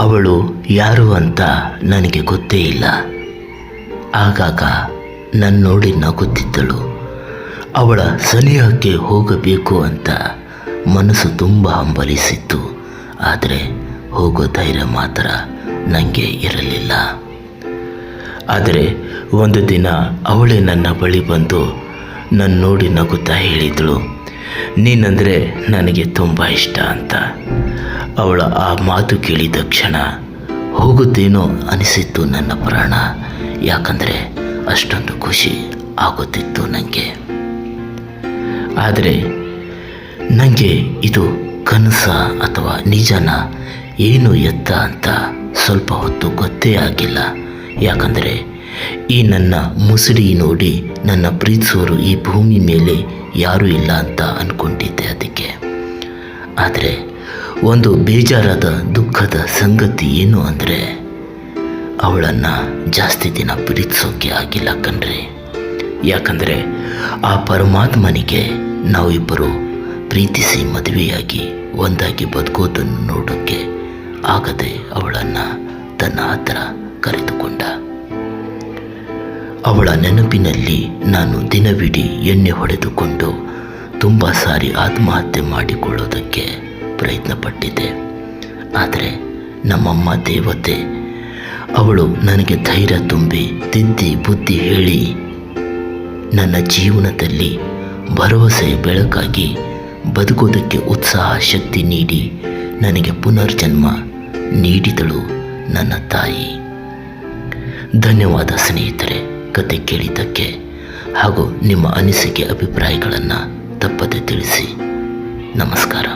ಅವಳು ಯಾರು ಅಂತ ನನಗೆ ಗೊತ್ತೇ ಇಲ್ಲ. ಆಗಾಗ ನನ್ನ ನೋಡಿ ನಗುತ್ತಿದ್ದಳು. ಅವಳ ಸನಿಹಕ್ಕೆ ಹೋಗಬೇಕು ಅಂತ ಮನಸ್ಸು ತುಂಬ ಹಂಬಲಿಸಿತ್ತು. ಆದರೆ ಹೋಗೋ ಧೈರ್ಯ ಮಾತ್ರ ನನಗೆ ಇರಲಿಲ್ಲ. ಆದರೆ ಒಂದು ದಿನ ಅವಳೇ ನನ್ನ ಬಳಿ ಬಂದು ನನ್ನ ನೋಡಿ ನಗುತ್ತಾ ಹೇಳಿದಳು. ನೀನಂದರೆ ನನಗೆ ತುಂಬ ಇಷ್ಟ ಅಂತ. ಅವಳ ಆ ಮಾತು ಕೇಳಿದ ಕ್ಷಣ ಹೋಗುತ್ತೇನೋ ಅನಿಸಿತ್ತು ನನ್ನ ಪ್ರಾಣ. ಯಾಕಂದರೆ ಅಷ್ಟೊಂದು ಖುಷಿ ಆಗುತ್ತಿತ್ತು ನನಗೆ ಆದರೆ ನನಗೆ ಇದು ಕನಸ ಅಥವಾ ನಿಜನ ಏನು ಎತ್ತ ಅಂತ ಸ್ವಲ್ಪ ಹೊತ್ತು ಗೊತ್ತೇ ಆಗಿಲ್ಲ. ಯಾಕಂದರೆ ಈ ನನ್ನ ಮುಸುಡಿ ನೋಡಿ ನನ್ನ ಪ್ರೀತಿಸೋರು ಈ ಭೂಮಿ ಮೇಲೆ ಯಾರೂ ಇಲ್ಲ ಅಂತ ಅಂದ್ಕೊಂಡಿದ್ದೆ ಅದಕ್ಕೆ. ಆದರೆ ಒಂದು ಬೇಜಾರಾದ ದುಃಖದ ಸಂಗತಿ ಏನು ಅಂದರೆ, ಅವಳನ್ನು ಜಾಸ್ತಿ ದಿನ ಪ್ರೀತಿಸೋಕೆ ಆಗಿಲ್ಲ ಕಣ್ರಿ. ಯಾಕಂದರೆ ಆ ಪರಮಾತ್ಮನಿಗೆ ನಾವಿಬ್ಬರು ಪ್ರೀತಿಸಿ ಮದುವೆಯಾಗಿ ಒಂದಾಗಿ ಬದುಕೋದನ್ನು ನೋಡೋಕ್ಕೆ ಆಗದೆ ಅವಳನ್ನು ತನ್ನ ಹತ್ರ ಕರೆದುಕೊಂಡ. ಅವಳ ನೆನಪಿನಲ್ಲಿ ನಾನು ದಿನವಿಡೀ ಎಣ್ಣೆ ಹೊಡೆದುಕೊಂಡು ತುಂಬ ಸಾರಿ ಆತ್ಮಹತ್ಯೆ ಮಾಡಿಕೊಳ್ಳೋದಕ್ಕೆ ಪ್ರಯತ್ನ ಪಟ್ಟಿದ್ದೆ ಆದರೆ ನಮ್ಮಮ್ಮ ದೇವತೆ, ಅವಳು ನನಗೆ ಧೈರ್ಯ ತುಂಬಿ ತಿದ್ದಿ ಬುದ್ಧಿ ಹೇಳಿ, ನನ್ನ ಜೀವನದಲ್ಲಿ ಭರವಸೆ ಬೆಳಕಾಗಿ ಬದುಕೋದಕ್ಕೆ ಉತ್ಸಾಹ ಶಕ್ತಿ ನೀಡಿ ನನಗೆ ಪುನರ್ಜನ್ಮ ನೀಡಿದಳು ನನ್ನ ತಾಯಿ. ಧನ್ಯವಾದ ಸ್ನೇಹಿತರೆ, ಕತೆ ಕೇಳಿದ್ದಕ್ಕೆ ಹಾಗೂ ನಿಮ್ಮ ಅನಿಸಿಕೆ ಅಭಿಪ್ರಾಯಗಳನ್ನು ತಪ್ಪದೆ ತಿಳಿಸಿ. ನಮಸ್ಕಾರ.